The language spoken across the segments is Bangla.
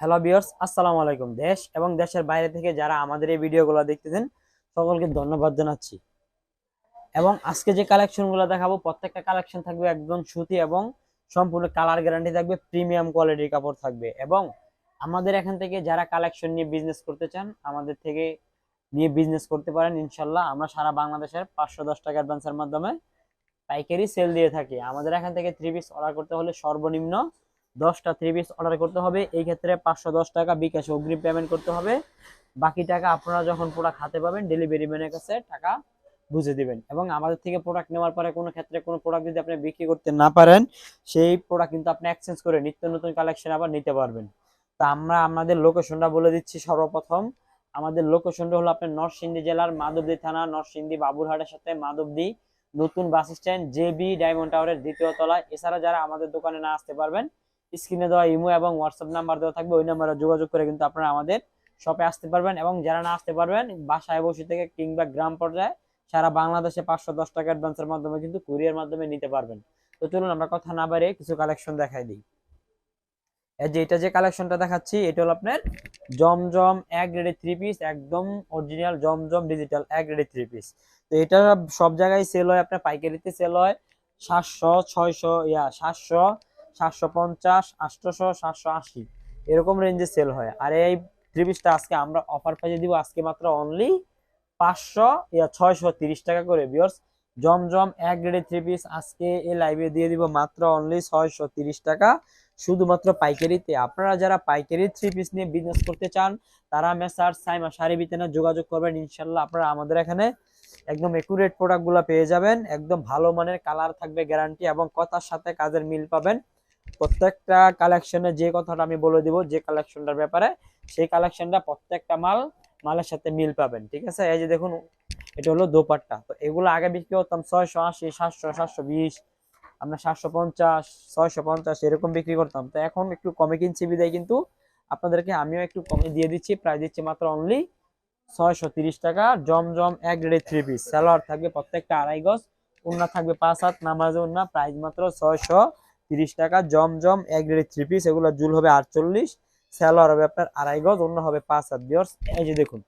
হ্যালো বিয়ার্স আসসালামু আলাইকুম দেশ এবং দেশের বাইরে থেকে যারা আমাদের এই ভিডিওগুলো দেখতেছেন, সকলকে ধন্যবাদ জানাচ্ছি। এবং আজকে যে কালেকশনগুলো দেখাবো, প্রত্যেকটা কালেকশন থাকবে একদম সুতি এবং সম্পূর্ণ কালার গ্যারান্টি থাকবে প্রিমিয়াম কোয়ালিটির কাপড় থাকবে। এবং আমাদের এখান থেকে যারা কালেকশন নিয়ে বিজনেস করতে চান, আমাদের থেকে নিয়ে বিজনেস করতে পারেন ইনশাল্লাহ আমরা সারা বাংলাদেশের পাঁচশো দশ টাকা অ্যাডভান্সের মাধ্যমে পাইকারি সেল দিয়ে থাকি। আমাদের এখান থেকে থ্রি পিস অর্ডার করতে হলে সর্বনিম্ন দশটা থ্রি পিস অর্ডার করতে হবে। এই ক্ষেত্রে পাঁচশো দশ টাকা বিকাশে অগ্রিম পেমেন্ট করতে হবে। বাকি টাকা আপনারা যখন প্রোডাক্ট হাতে পাবেন ডেলিভারি ম্যানের কাছে টাকা বুঝে দিবেন। এবং আমাদের থেকে প্রোডাক্ট নেওয়ার পরে কোনো ক্ষেত্রে কোনো প্রোডাক্ট যদি আপনি বিক্রি করতে না পারেন, সেই প্রোডাক্ট কিন্তু আপনি এক্সচেঞ্জ করে নিত্য নতুন কালেকশন আবার নিতে পারবেন। তা আমরা আমাদের লোকেশনটা বলে দিচ্ছি সর্বপ্রথম। আমাদের লোকেশনটা হলো আপনার নরসিংদী জেলার মাধবদী থানা, নরসিংদী বাবুরহাটের সাথে মাধবদী নতুন বাস স্ট্যান্ড জেবি ডায়মন্ড টাওয়ারের দ্বিতীয় তলায়। এছাড়া যারা আমাদের দোকানে না আসতে পারবেন স্ক্রিনে দেওয়া ইমো এবং হোয়াটসঅ্যাপ নাম্বার দেওয়া থাকবে, ওই নাম্বারে যোগাযোগ করে কিন্তু আপনারা আমাদের শপে আসতে পারবেন এবং যারা না আসতে পারবেন, বাসায় বসে থেকে কিংবা গ্রাম পর্যায়ে সারা বাংলাদেশে পাঁচশো দশ টাকা অ্যাডভান্সের মাধ্যমে কিন্তু কুরিয়ার মাধ্যমে নিতে পারবেন। তো চলুন আমরা কথা না বাড়িয়ে কিছু কালেকশন দেখাই দিই। যে এটা যে কালেকশনটা দেখাচ্ছি, এটা হলো আপনার জমজম এক গ্রেডের থ্রি পিস একদম অরিজিনাল জমজম ডিজিটাল এক গ্রেডের থ্রি পিস তো এটা সব জায়গায় সেল হয়, আপনার পাইকারিতে সেল হয় সাতশো, ছয়শো, ইয়া, সাতশো সাতশো পঞ্চাশ, আটশোশো, সাতশো আশি। এরকম রেঞ্জে সেল হয়। আর এই থ্রি পিসটা আজকে আমরা অফার প্রাইজে দিব আজকে মাত্র অনলি পাঁচশো, ইয়া ছয়শো তিরিশ টাকা করে বিয়ার্স জমজম এক গ্রেডের থ্রি পিস আজকে এই লাইভে দিয়ে দিব মাত্র অনলি ছয়শো তিরিশ টাকা। শুধুমাত্র পাইকারিতে। আপনারা যারা পাইকারি থ্রি পিস নিয়ে বিজনেস করতে চান, তারা মেসার সাইমা শাড়ি বিতেনে যোগাযোগ করবেন, ইনশাল্লাহ আপনারা আমাদের এখানে একদম একুরেট প্রোডাক্টগুলো পেয়ে যাবেন। একদম ভালো মানের কালার থাকবে গ্যারান্টি এবং কথার সাথে কাজের মিল পাবেন। প্রত্যেকটা কালেকশনে যে কথাটা আমি বলে দিব, যে কালেকশনটার ব্যাপারে, সেই কালেকশনটা প্রত্যেকটা মাল, মালের সাথে মিল পাবেন, ঠিক আছে? এই যে দেখুন, এটা হলো দোপাট্টা। তো এগুলো আগে বিক্রি করতাম ছয়শো আশি, সাতশো সাতশো বিশ, আমরা সাতশো পঞ্চাশ, ছয়শো পঞ্চাশ, এরকম বিক্রি করতাম। তো এখন একটু কমে কিনছি বিদায় কিন্তু আপনাদেরকে আমিও একটু কমে দিয়ে দিচ্ছি প্রাইস দিচ্ছি মাত্র অনলি ছয়শো তিরিশ টাকা, জমজম এক গ্রেড থ্রি পিস স্যালোয়ার থাকবে প্রত্যেকটা আড়াই গজ, উন্না থাকবে পাঁচ হাত, নামাজ উন্না প্রাইস মাত্র ছয়শো তিরিশ টাকা, জমজম এক গ্রেড থ্রি পিস এগুলো জুল হবে আটচল্লিশ স্যালোয়ার হবে আপনার আড়াই গজ, অন্য হবে পাঁচ হাত বিয়ার্স এই যে দেখুন,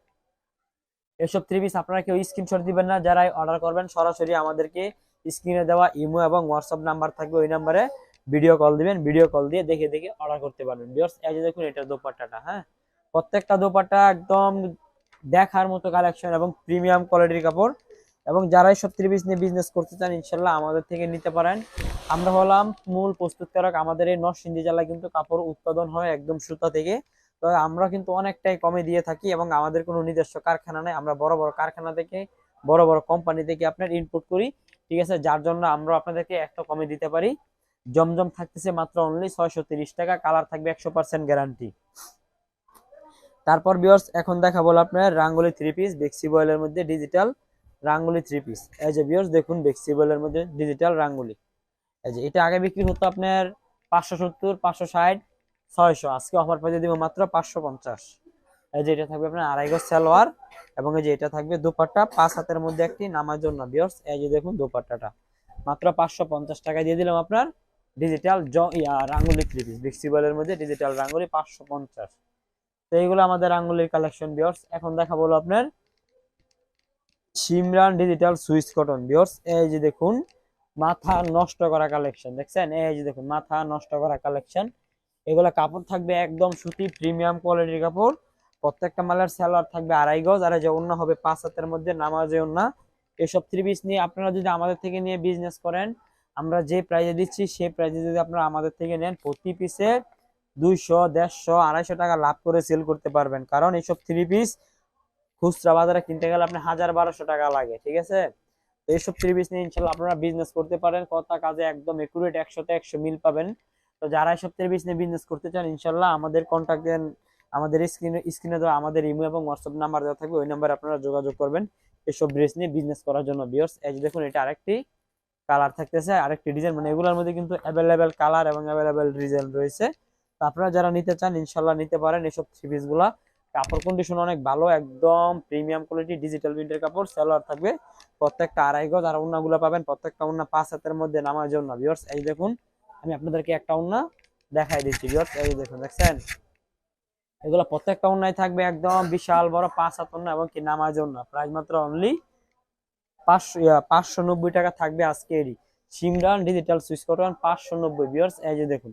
এসব থ্রি পিস আপনারা কেউ স্ক্রিনশট দিবেন না, যারাই অর্ডার করবেন, সরাসরি আমাদেরকে স্ক্রিনে দেওয়া ইমো এবং হোয়াটসঅ্যাপ নাম্বার থাকবে, ওই নাম্বারে ভিডিও কল দিবেন ভিডিও কল দিয়ে দেখে দেখে অর্ডার করতে পারবেন। বিয়ার্স এই যে দেখুন, এটা দোপাট্টাটা হ্যাঁ? প্রত্যেকটা দোপাট্টা একদম দেখার মতো কালেকশন এবং প্রিমিয়াম কোয়ালিটির কাপড়। এবং যারা সব পিস নিয়ে বিজনেস করতে চান, ইনশাল্লাহ আমাদের থেকে নিতে পারেন। আমরা হলাম মূল প্রস্তুতকারক, আমাদের এই নরসিংদী জেলায় কিন্তু কাপড় উৎপাদন হয় একদম সুতা থেকে। তো আমরা কিন্তু অনেকটাই কমে দিয়ে থাকি এবং আমাদের কোনো নিজস্ব কারখানা নেই। আমরা বড় বড় কারখানা থেকে, বড় বড় কোম্পানি থেকে আপনার ইনপুট করি, ঠিক আছে? যার জন্য আমরা আপনাদেরকে একটা কমে দিতে পারি। জমজম থাকতেছে মাত্র অনলি ছয়শো টাকা কালার থাকবে একশো পার্সেন্ট গ্যারান্টি তারপর বিয়ার্স এখন দেখাবো আপনার রাঙ্গুলি থ্রি পিস বেক্সি বয়েলের মধ্যে ডিজিটাল রাঙ্গুলি থ্রি পিস এই যে বিয়ার্স দেখুন বেক্সি বয়েলের মধ্যে ডিজিটাল রাঙ্গুলি। এই যে এটা আগে বিক্রি হতো আপনার পাঁচশো সত্তর, পাঁচশো ষাট, ছয়শো। আজকে অফার পেয়ে দিব মাত্র পাঁচশো পঞ্চাশ। এই যে এটা থাকবে আপনার আড়াই গজ সালোয়ার এবং এই যে এটা থাকবে দুপাট্টা, পাঁচ হাতের মধ্যে একটি নামার জন্য। বিয়ার্স এই যে দেখুন দুপাট্টাটা। মাত্র পাঁচশো পঞ্চাশ টাকা দিয়ে দিলাম আপনার ডিজিটাল রাঙ্গুলি থ্রি পিস বিক্সিবলের মধ্যে ডিজিটাল রাঙ্গুলি পাঁচশো পঞ্চাশ। তো এইগুলো আমাদের আঙ্গুলির কালেকশন বিয়ার্স এখন দেখা বলো আপনার Simran digital Swiss cotton viewers এই যে দেখুন, মাথা নষ্ট করা কালেকশন দেখছেন? এই যে দেখুন, মাথা নষ্ট করা কালেকশন এগুলো কাপড় থাকবে একদম সুতি প্রিমিয়াম কোয়ালিটির কাপড়। প্রত্যেকটা মালের স্যালোয়ার থাকবে আড়াই গজ, আর যে অন্য হবে পাঁচ হাতের মধ্যে নামাজে অন্য এসব থ্রি পিস নিয়ে আপনারা যদি আমাদের থেকে নিয়ে বিজনেস করেন, আমরা যে প্রাইজে দিচ্ছি সেই প্রাইজে যদি আপনারা আমাদের থেকে নেন, প্রতি পিসে দুইশো, দেড়শো, আড়াইশো টাকা লাভ করে সেল করতে পারবেন। কারণ এইসব থ্রি পিস খুচরা বাজারে কিনতে গেলে আপনি হাজার বারোশো টাকা লাগে, ঠিক আছে? তো এইসব থ্রি পিস নিয়ে ইনশাল্লাহ আপনারা বিজনেস করতে পারেন, কথা কাজে একদম একুরেট একশোতে একশো মিল পাবেন। তো যারা এইসব থ্রি পিস নিয়ে বিজনেস করতে চান, ইনশাল্লাহ আমাদের কন্ট্যাক্ট দেন, আমাদের স্ক্রিনে স্ক্রিনে দেওয়া আমাদের ইমো এবং হোয়াটসঅ্যাপ নাম্বার দেওয়া থাকবে, ওই নাম্বারে আপনারা যোগাযোগ করবেন এইসব ড্রেস নিয়ে বিজনেস করার জন্য। বিয়ার্স এই দেখুন, এটা আরেকটি কালার থাকতেছে, আরেকটি ডিজাইন মানে এগুলোর মধ্যে কিন্তু অ্যাভেলেবেল কালার এবং অ্যাভেলেবেল ডিজাইন রয়েছে। তো আপনারা যারা নিতে চান, ইনশাল্লাহ নিতে পারেন এইসব থ্রি পিসগুলা কাপড় কন্ডিশন অনেক ভালো, একদম প্রিমিয়াম কোয়ালিটি ডিজিটাল প্রিন্টের কাপড় সালোয়ার থাকবে প্রত্যেকটা আড়াই গজ। আর উন্নাগুলো পাবেন প্রত্যেকটা উন্না পাঁচ হাতের মধ্যে নামার জন্য। বিয়ার্স এই দেখুন, আমি আপনাদেরকে একটা উন্না দেখাই দিচ্ছি। বিয়ার্স এই দেখুন, দেখছেন? এগুলো প্রত্যেকটা অন্যায় থাকবে একদম বিশাল বড় পাঁচ হাত অন্য এবং কি নামাজ অন্য প্রাইস মাত্র অনলি পাঁচশো পাঁচশো টাকা থাকবে আজকে এরই ডিজিটাল সুইচ কটন পাঁচশো নব্বই। বিয়ার্স এই যে দেখুন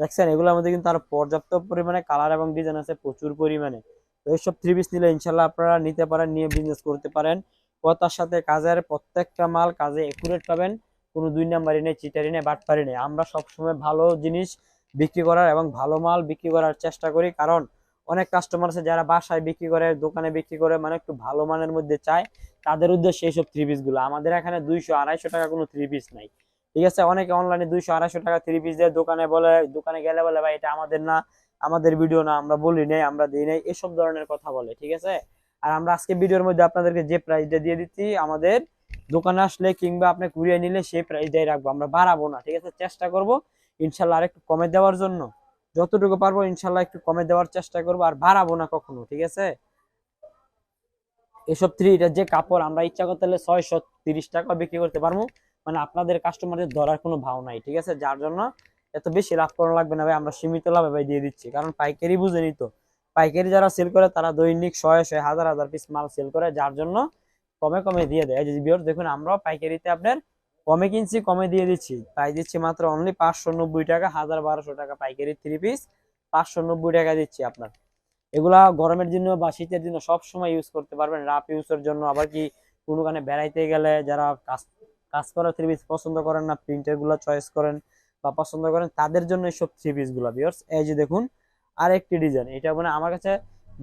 দেখছেন, এগুলোর মধ্যে কিন্তু আরও পর্যাপ্ত পরিমাণে কালার এবং ডিজাইন আছে, প্রচুর পরিমাণে। তো এইসব থ্রি পিস নিলে ইনশাল্লাহ আপনারা নিতে পারেন, নিয়ে বিজনেস করতে পারেন। কথার সাথে কাজের প্রত্যেকটা মাল কাজে একুরেট পাবেন। কোনো দুই নাম্বারই নেই চিটারি নেই, বাটপারি নেই। আমরা সবসময় ভালো জিনিস বিক্রি করার এবং ভালো মাল বিক্রি করার চেষ্টা করি, কারণ অনেক কাস্টমার আছে যারা বাসায় বিক্রি করে, দোকানে বিক্রি করে মানে একটু ভালো মানের মধ্যে চায়। তাদের উদ্দেশ্যে এইসব থ্রি পিসগুলো। আমাদের এখানে দুইশো আড়াইশো টাকা কোনো থ্রি পিস নাই। ঠিক আছে? অনেকে অনলাইনে দুইশো, আড়াইশো টাকা থ্রি পিস দিয়ে দোকানে বলে, দোকানে গেলে বলে, ভাই, এটা আমাদের না, আমাদের ভিডিও না, আমরা বলি নাই, আমরা দিই নাই, এসব ধরনের কথা বলে, ঠিক আছে? আর আমরা আজকে ভিডিওর মধ্যে আপনাদেরকে যে প্রাইসটা দিয়ে দিচ্ছি, আমাদের দোকানে আসলে কিংবা আপনি কুড়িয়ে নিলে সেই প্রাইসটাই রাখব, আমরা বাড়াবো না, ঠিক আছে? চেষ্টা করব ইনশাল্লাহ আর একটু কমে দেওয়ার জন্য। যতটুকু পারব ইনশাল্লাহ একটু কমে দেওয়ার চেষ্টা করব, আর বাড়াবো না কখনো, ঠিক আছে? এসব থ্রি এটা যে কাপড়, আমরা ইচ্ছা করতে হলে ছয়শো তিরিশ টাকা বিক্রি করতে পারব। মানে আপনাদের কাস্টমারদের ধরার কোনো ভাও নাই, ঠিক আছে? যার জন্য এত বেশি লাভ করা লাগবে না ভাই, আমরা সীমিত লাভে ভাই দিয়ে দিচ্ছি। কারণ পাইকারি বুঝে নিত পাইকারি যারা সেল করে, তারা দৈনিক শয়ে শয়ে হাজার হাজার পিস মাল সেল করে, যার জন্য কমে কমে দিয়ে দেয়। এই যে বিয়র দেখুন, আমরাও পাইকারিতে আপনার কমে কিনছি, কমে দিয়ে দিচ্ছি। তাই দিচ্ছি মাত্র অনলি পাঁচশো নব্বই টাকা, হাজার বারোশো টাকা পাইকারি থ্রি পিস পাঁচশো নব্বই টাকা দিচ্ছি আপনার। এগুলা গরমের জন্য বা শীতের জন্য সব সময় ইউজ করতে পারবেন। রাপ ইউজের জন্য আবার কি কোনো কানে বেড়াইতে গেলে যারা কাজ করা থ্রি পিস পছন্দ করেন না প্রিন্টেরগুলো চয়েস করেন বা পছন্দ করেন, তাদের জন্য সব থ্রি পিসগুলা বিয়ার্স এই যে দেখুন আর একটি ডিজাইন এটা মানে আমার কাছে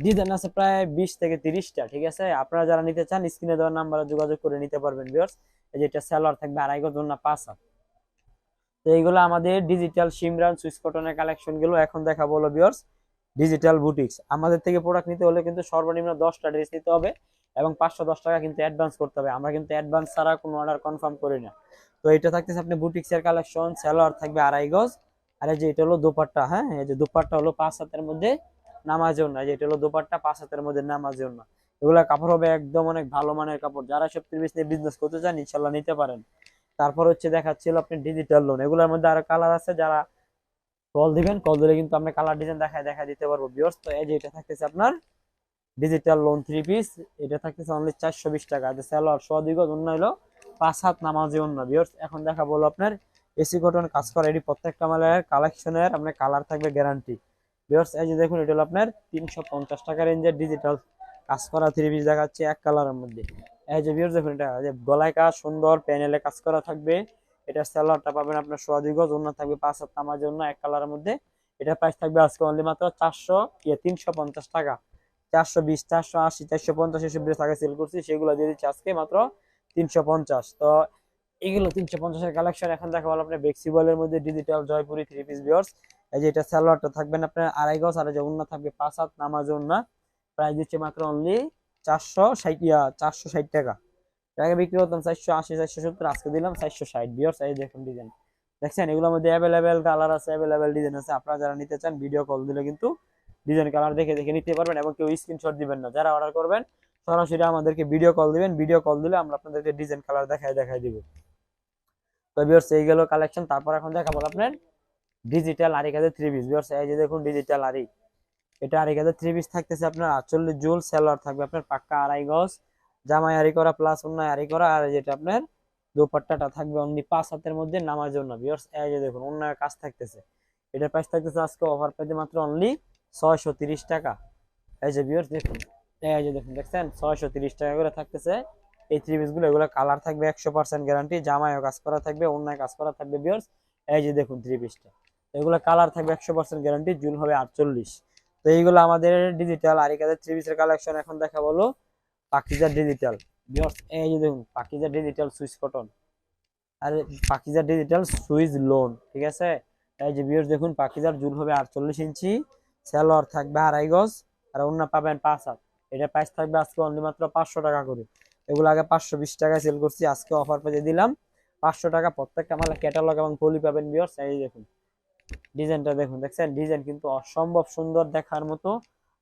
ডিজাইন আছে প্রায় বিশ থেকে তিরিশটা, ঠিক আছে? আপনারা যারা নিতে চান স্ক্রিনে দেওয়ার নাম্বারে যোগাযোগ করে নিতে পারবেন বিয়ার্স এই যে এটা স্যালোয়ার থাকবে আড়াই গজ না পাঁচ হাত। তো এইগুলো আমাদের ডিজিটাল সিমরান সুইচ কটনের কালেকশনগুলো এখন দেখাবো হলো বিয়ার্স ডিজিটাল বুটিক্স আমাদের থেকে প্রোডাক্ট নিতে হলে কিন্তু সর্বনিম্ন দশটা ড্রেস নিতে হবে। এবং পাঁচশো দশ টাকা কিন্তু অ্যাডভান্স করতে হবে। আমরা কিন্তু অ্যাডভান্স ছাড়া কোনো অর্ডার কনফার্ম করি না। তো এটা থাকতেছে আপনি বুটিক্সের কালেকশন স্যালোয়ার থাকবে আড়াই গজ। আর এই যে এটা হলো দোপাট্টা হ্যাঁ? এই যে দোপাট্টা হলো পাঁচ হাতের মধ্যে নামাজের না যে এটা হলো দোপাট্টা, পাঁচ হাতের মধ্যে নামাজের না এগুলা কাপড় হবে একদম অনেক ভালো মানের কাপড়। যারা সব ত্রিশ নিয়ে বিজনেস করতে চান ইনশাল্লাহ নিতে পারেন। তারপর হচ্ছে দেখাচ্ছিল আপনি ডিজিটাল লোন এগুলোর মধ্যে আরও কালার আছে, যারা কল দিবেন কল দিলে কিন্তু আমরা কালার ডিজাইন দেখায় দেখা দিতে পারব। বিয়র্স তো এই যে এটা থাকতেছে আপনার ডিজিটাল লোন থ্রি পিস এটা থাকতেছে অনলি চারশো বিশ টাকা। যে স্যালোয়ার সোয়া অন্য হলো পাঁচ হাত নামাজে অন্য। বিয়র্স এখন দেখা বলো আপনার এসি কটন কাজ করা। এটি প্রত্যেকটা মালের কালেকশনের আপনার কালার থাকবে গ্যারান্টি বিয়র্স এই যে দেখুন, এটা হলো আপনার তিনশো পঞ্চাশ টাকা রেঞ্জের ডিজিটাল কাজ করা থ্রি পিস দেখাচ্ছে এক কালারের মধ্যে। এই যে বিয়র্স দেখুন এটা যে গলায় কাজ, সুন্দর প্যানেলে কাজ করা থাকবে। এটা স্যালোয়ারটা পাবেন আপনার সোয়া অন্য থাকবে পাঁচ হাত নামার অন্য এক কালারের মধ্যে। এটা প্রাইস থাকবে আজকে অনলি মাত্র চারশো ইয়ে তিনশো পঞ্চাশ টাকা। চারশো বিশ, চারশো আশি, চারশো পঞ্চাশ এসব সেল করছি, সেগুলো দিয়ে দিচ্ছি আজকে মাত্র তিনশো পঞ্চাশ। তো তিনশো পঞ্চাশের কালেকশন এখন দেখা আপনার বেক্সিবলের মধ্যে digital Jaipuri three piece viewers এই যে এটা স্যালোয়ারটা থাকবেন আপনার আড়াই গজ থাকবে, পাঁচ হাত নামাজ প্রাইস দিচ্ছে মাত্র অনলি চারশো ষাট, ইয়া, চারশো ষাট টাকা। আগে বিক্রি করতাম চারশো আশি, চারশো সত্তর, আজকে দিলাম চারশো ষাট বিয়ার্স এই দেখুন ডিজাইন দেখছেন? এগুলোর মধ্যে অ্যাভেলেবেল কালার আছে অ্যাভেলেবেল ডিজাইন আছে। আপনারা যারা নিতে চান ভিডিও কল দিলে কিন্তু ডিজাইন কালার দেখে দেখে নিতে পারবেন এবং কেউ স্ক্রিনশট দিবেন না। যারা অর্ডার করবেন, সরাসরি আমাদেরকে ভিডিও কল দিবেন। ভিডিও কল দিলে আমরা আপনাদেরকে ডিজাইন কালার দেখায় দেখায় দিব। তো বিয়ার্স এই গেল কালেকশন তারপর এখন দেখাবো আপনার ডিজিটাল আরি কাজের থ্রি পিস বিয়ার্স এই যে দেখুন ডিজিটাল আরি এটা আরি কাজের থ্রি পিস থাকতেছে আপনার আটচল্লিশ জুল। সেলার থাকবে আপনার পাক্কা আড়াই গজ। জামাই আরি করা প্লাস অন্য আরি করা। আর যেটা আপনার দোপাট্টাটা থাকবে অনলি পাঁচ হাতের মধ্যে নামার জন্য। বিয়ার্স এই যে দেখুন অন্য কাজ থাকতেছে। এটার প্রাইস থাকতেছে আজকে অফার পেতে মাত্র অনলি ছয়শো তিরিশ টাকা। এই যে বিয়ার্স দেখুন। এই যে দেখুন, দেখছেন? ছয়শো তিরিশ টাকা করে থাকতেছে। এই থ্রি এগুলো কালার থাকবে একশো পার্সেন্ট গ্যারান্টি জামায়ও কাজ করা থাকবে, অন্যায় কাজ করা থাকবে বিয়ার্স এই যে দেখুন থ্রি এগুলো কালার থাকবে একশো পার্সেন্ট গ্যারান্টি জুল হবে আটচল্লিশ। তো এইগুলো আমাদের ডিজিটাল আর এখানে থ্রি কালেকশন এখন দেখা বলো, পাকিজার ডিজিটাল বিয়ার্স এই যে দেখুন, পাকিজার ডিজিটাল সুইচ কটন। আর পাকিজার ডিজিটাল সুইচ লোন, ঠিক আছে? এই যে বিয়ার্স দেখুন, পাকিজার জুল হবে আটচল্লিশ ইঞ্চি। স্যালোয়ার থাকবে আড়াই গজ, আর অন্য পাবেন পাঁচ হাত। এটা প্রাইস থাকবে আজকে অনলি মাত্র পাঁচশো টাকা করে। এগুলো আগে পাঁচশো বিশ টাকায় সেল করছি, আজকে অফার পেয়ে দিলাম। পাঁচশো টাকা প্রত্যেকটা মালে ক্যাটালগ এবং পলি পাবেন বিয়ার্স এই দেখুন, ডিজাইনটা দেখুন, দেখছেন? ডিজাইন কিন্তু অসম্ভব সুন্দর দেখার মতো।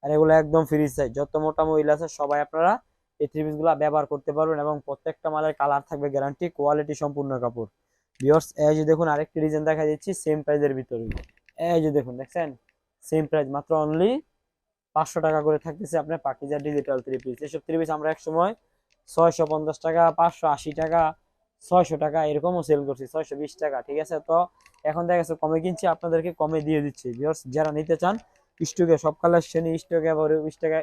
আর এগুলো একদম ফ্রি সাইজ যত মোটা মহিলা আছে, সবাই আপনারা এই থ্রি গুলা ব্যবহার করতে পারবেন এবং প্রত্যেকটা মালের কালার থাকবে গ্যারান্টি কোয়ালিটি সম্পূর্ণ কাপড়। বিয়ার্স এই যে দেখুন, আরেকটি ডিজাইন দেখা দিচ্ছি সেম প্রাইজের ভিতরে এই যে দেখুন, দেখছেন? সেম প্রাইস মাত্র অনলি পাঁচশো টাকা করে থাকতেছে আপনার পাকিজা ডিজিটাল থ্রি পিস এসব থ্রি পিস আমরা একসময় ছয়শো পঞ্চাশ টাকা, পাঁচশো আশি টাকা, ছয়শো টাকা এরকমও সেল করছি, ছয়শো বিশ টাকা, ঠিক আছে? তো এখন দেখা গেছে কমে কিনছি, আপনাদেরকে কমে দিয়ে দিচ্ছি। ভিউয়ার্স যারা নিতে চান স্টকে সব কালার শ্রেণি স্টকে স্টকে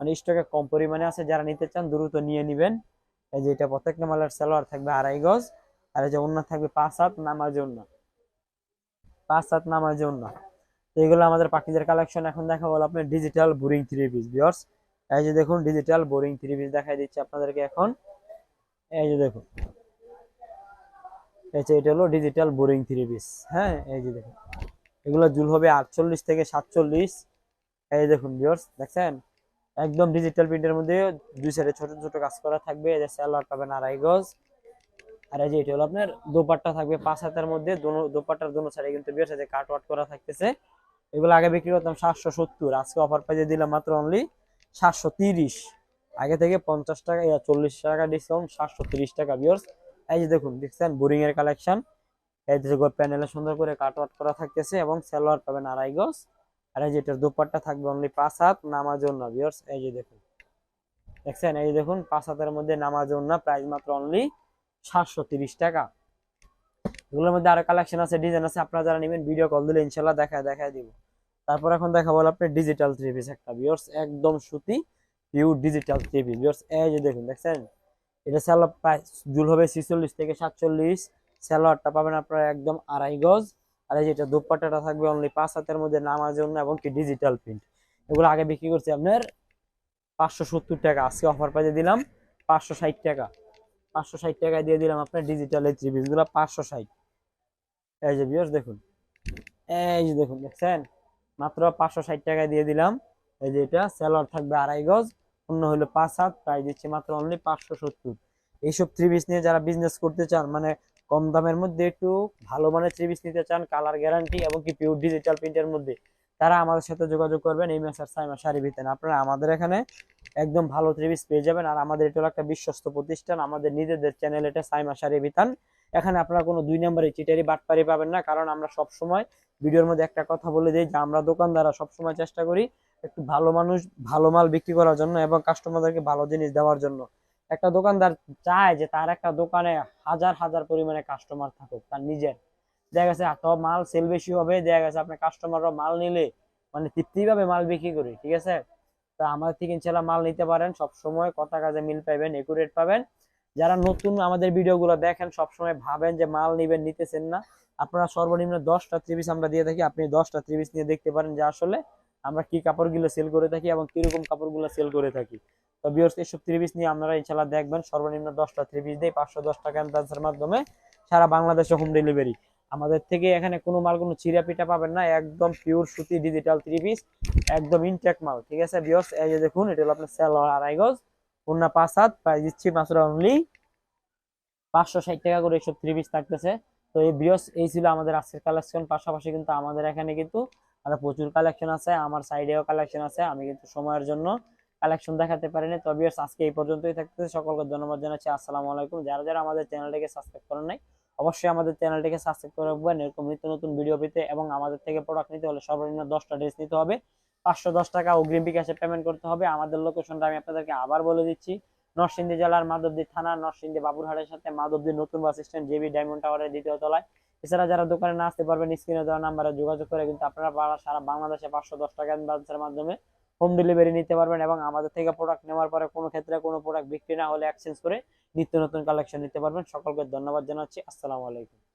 মানে স্টকে কম পরিমাণে আছে, যারা নিতে চান, দ্রুত নিয়ে নেবেন। এই যে এটা প্রত্যেকটা মালের সালোয়ার থাকবে আড়াই গজ, আর এই যে অন্য থাকবে পাঁচ হাত নামার জন্য পাঁচ হাত নামার জন্য এগুলো আমাদের পাখিদের কালেকশন এখন দেখা বলো আপনার ডিজিটাল বোরিং থ্রি পিস ভিউয়ার্স এই যে দেখুন ডিজিটাল বোরিং থ্রি পিস দেখাই দিচ্ছি আপনাদেরকে এখন। এই যে দেখুন, এই যে এটা হলো ডিজিটাল বোরিং থ্রি পিস হ্যাঁ এই যে দেখুন, এগুলো জুল হবে আটচল্লিশ থেকে সাতচল্লিশ। এই দেখুন ভিউয়ার্স দেখছেন? একদম ডিজিটাল প্রিন্টের মধ্যে দুই সাইডে ছোট ছোট কাজ করা থাকবে। এই যে সালোয়ার পাবেন আড়াই গজ। আর এই যে এটা হলো আপনার দোপাট্টা থাকবে পাঁচ হাতের মধ্যে। দোপাট্টার দোনো সাইডে কিন্তু বেশ আছে কাট ওয়াট করা থাকতেছে। এগুলো আগে বিক্রি করতাম সাতশো সত্তর, আজকে অফার প্রাইজে দিলাম মাত্র অনলি সাতশো তিরিশ। আগে থেকে পঞ্চাশ টাকা ইয়া চল্লিশ টাকা ডিসকাউন্ট সাতশো তিরিশ টাকা বিয়ার্স এই যে দেখুন, দেখছেন, বোরিং এর কালেকশন এই যে প্যানেলে সুন্দর করে কাট ওয়াট করা থাকতেছে এবং সালোয়ার পাবেন আড়াই গজ। আর এই যে এটার দুপাট্টা থাকবে অনলি পাঁচ হাত, নামার জন্য বিয়ার্স এই যে দেখুন। দেখছেন? এই যে দেখুন, পাঁচ হাতের মধ্যে নামার জন্য প্রাইস মাত্র অনলি সাতশো তিরিশ টাকা। এগুলোর মধ্যে আরও কালেকশন আছে ডিজাইন আছে, আপনারা যারা নেবেন ভিডিও কল দিলে ইনশাল্লাহ দেখায় দেখা দিব। তারপর এখন দেখা বল আপনি ডিজিটাল থ্রি পিস একটা বিয়ার্স একদম সুতি pure digital three piece viewers এই যে দেখুন, দেখছেন? এটা স্যালোয়ার প্রাইস জুল হবে ছিচল্লিশ থেকে সাতচল্লিশ। স্যালোয়ারটা পাবেন আপনারা একদম আড়াই গজ। আর এই যেটা দুপাট্টাটা থাকবে অনলি পাঁচ হাতের মধ্যে নামার জন্য এবং কি ডিজিটাল প্রিন্ট এগুলো আগে বিক্রি করছি আপনার পাঁচশো সত্তর টাকা, আজকে অফার পাইতে দিলাম পাঁচশো ষাট টাকা। পাঁচশো ষাট টাকায় দিয়ে দিলাম আপনার ডিজিটাল থ্রি পিসগুলো পাঁচশো ষাট। এই যে বিয়ার্স দেখুন। এই যে দেখুন, দেখছেন? মাত্র পাঁচশো ষাট টাকায় দিয়ে দিলাম। এই যে এটা স্যালোয়ার থাকবে আড়াই গজ অন্য হলো পাঁচ হাত প্রাইস দিচ্ছি মাত্র অনলি পাঁচশো সত্তর। এইসব পিস নিয়ে যারা বিজনেস করতে চান মানে কম দামের মধ্যে একটু ভালো মানের পিস নিতে চান কালার গ্যারান্টি এবং কি পিওর ডিজিটাল প্রিন্টের মধ্যে, তারা আমাদের সাথে যোগাযোগ করবেন এই মেসার সাইমা শাড়ি ভিতেন আপনারা আমাদের এখানে একদম ভালো পিস পেয়ে যাবেন। আর আমাদের এটা একটা বিশ্বস্ত প্রতিষ্ঠান, আমাদের নিজেদের চ্যানেল এটা সাইমা শাড়ি বিতান এখানে আপনারা কোনো দুই নম্বরে চিটারি বাটপারি পাবেন না, কারণ আমরা সব সময় ভিডিওর মধ্যে একটা কথা বলে দিই, যে আমরা দোকানদাররা সবসময় চেষ্টা করি একটু ভালো মানুষ, ভালো মাল বিক্রি করার জন্য এবং কাস্টমারদেরকে ভালো জিনিস দেওয়ার জন্য। একটা দোকানদার চায় যে তার একটা দোকানে হাজার হাজার পরিমাণে কাস্টমার থাকুক, তার নিজের। দেখা গেছে এত মাল সেল বেশি হবে। দেখা গেছে, আপনার কাস্টমাররা মাল নিলে মানে তৃপ্তিভাবে মাল বিক্রি করি। ঠিক আছে? তা আমাদের থেকে ইনশাল্লাহ মাল নিতে পারেন সব সময় কথা কাজে মিল পাবেন একুরেট পাবেন। যারা নতুন আমাদের ভিডিওগুলো দেখেন, সবসময় ভাবেন যে মাল নিবেন, নিতেছেন না। আপনারা সর্বনিম্ন দশটা ত্রিপিস আমরা দিয়ে থাকি, আপনি দশটা ত্রিপিস নিয়ে দেখতে পারেন যে আসলে আমরা কি কাপড়গুলো সেল করে থাকি এবং কীরকম কাপড়গুলো সেল করে থাকি। তো বিয়ার্স এইসব পিস নিয়ে আপনারা ইনশাল্লাহ দেখবেন, সর্বনিম্ন দশটা পিস দিয়ে পাঁচশো দশ টাকা অ্যাডভান্সের মাধ্যমে সারা বাংলাদেশে হোম ডেলিভারি আমাদের থেকে এখানে কোনো মাল, কোনো চিরা পিঠা পাবেন না, একদম পিওর সুতি ডিজিটাল পিস একদম ইনটেক মাল, ঠিক আছে? বিয়ার্স এই যে দেখুন, এটা হলো আপনার সেল আড়াই গজ। পূর্ণা পাঁচ হাত প্রাইস দিচ্ছি মাত্র অনলি পাঁচশো ষাট টাকা করে এইসব থ্রি পিস থাকতেছে। তো এই বিয়স এই ছিল আমাদের আজকের কালেকশন পাশাপাশি কিন্তু আমাদের এখানে কিন্তু আরও প্রচুর কালেকশন আছে। আমার সাইডেও কালেকশন আছে। আমি কিন্তু সময়ের জন্য কালেকশন দেখাতে পারিনি। তো বিয়ার্স আজকে এই পর্যন্তই থাকতেছে। সকলকে ধন্যবাদ জানাচ্ছি। আসসালামু আলাইকুম। যারা যারা আমাদের চ্যানেলটিকে সাবস্ক্রাইব করেন নাই, অবশ্যই আমাদের চ্যানেলটিকে সাবস্ক্রাইব করে রাখবেন। এরকম নিত্য নতুন ভিডিও পেতে এবং আমাদের থেকে প্রোডাক্ট নিতে হলে সর্বনিম্ন দশটা ড্রেস নিতে হবে। পাঁচশো দশ টাকা অগ্রিম বিকাশে পেমেন্ট করতে হবে। আমাদের লোকেশনটা আমি আপনাদেরকে আবার বলে দিচ্ছি। নরসিংদী জেলার মাধবদী থানা, নরসিংদী বাবুরহাটের সাথে মাধবদী নতুন বাস স্ট্যান্ড জেবি ডায়মন্ড টাওয়ারের দ্বিতীয় তলায়। এছাড়া যারা দোকানে না আসতে পারবেন স্ক্রিনে দেওয়া নাম্বারে যোগাযোগ করে কিন্তু আপনারা সারা বাংলাদেশে পাঁচশো দশ টাকা অ্যাডভান্সের মাধ্যমে হোম ডেলিভারি নিতে পারবেন এবং আমাদের থেকে প্রোডাক্ট নেওয়ার পরে কোনো ক্ষেত্রে কোনো প্রোডাক্ট বিক্রি না হলে এক্সচেঞ্জ করে নিত্য নতুন কালেকশন নিতে পারবেন। সকলকে ধন্যবাদ জানাচ্ছি। আসসালামু আলাইকুম।